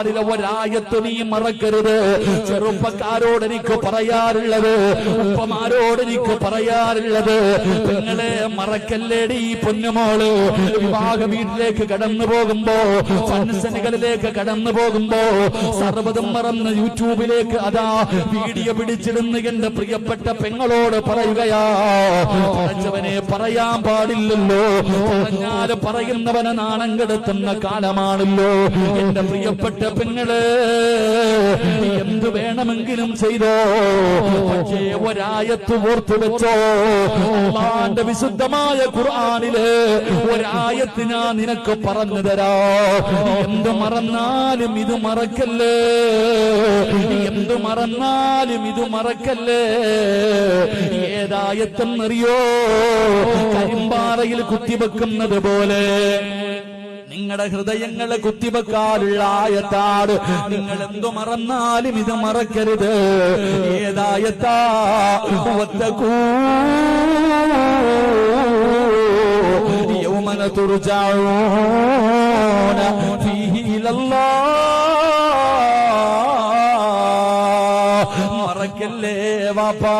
ഖുർആനിലെ ഒരായത്ത് നീ മറക്കരുത്. ചെറുപ്പക്കാരോട് എനിക്ക് പറയാറുള്ളത് ഉപ്പമാരോട് എനിക്ക് പറയാറുള്ളത് നിങ്ങളെ മറക്കല്ലേടി ഈ പൊന്നുമോൾ. വിവാഹ വീട്ടിലേക്ക് കടന്നു പോകുമ്പോ ഫംഗ്ഷനുകളിലേക്ക് കടന്നു പോകുമ്പോ സർവതും മറന്ന് യൂട്യൂബിലേക്ക് അതാ വീഡിയോ പിടിച്ചിടുന്ന എന്റെ പ്രിയപ്പെട്ട പെങ്ങളോട് പറയുകയാ പറഞ്ഞവനെ പറയാൻ പാടില്ലല്ലോ. പറഞ്ഞാൽ പറയുന്നവനെ നാണം കെടുത്തുന്ന കാലമാണല്ലോ. എന്റെ പ്രിയപ്പെട്ട പെങ്ങൾ എന്തു വേണമെങ്കിലും ചെയ്തോ? പക്ഷേ ഒരായത്ത് ഓർത്തു വെച്ചോ? അള്ളാന്റെ വിശുദ്ധമായ ഖുർആാനിൽ ഒരായത്ത് ഞാൻ നിനക്ക് പറഞ്ഞു തരാ. എന്ത് മറന്നാലും ഇത് മറക്കല്ലേ? എന്ത് മറന്നാലും ഇത് മറക്കല്ലേ? ഏതായത്തെന്നറിയോ? കരിമ്പാറയിൽ കുത്തിവെക്കുന്നത് പോലെ. നിങ്ങളുടെ ഹൃദയങ്ങളെ കുത്തിവെക്കാനുള്ള ആയത്താണ് നിങ്ങൾ എന്തു മറന്നാലും ഇത് മറക്കരുത്. ഏതായത്താ? യൗമന തുർജഊന ഫീഹി മറക്കല്ലേ വാപ്പാ.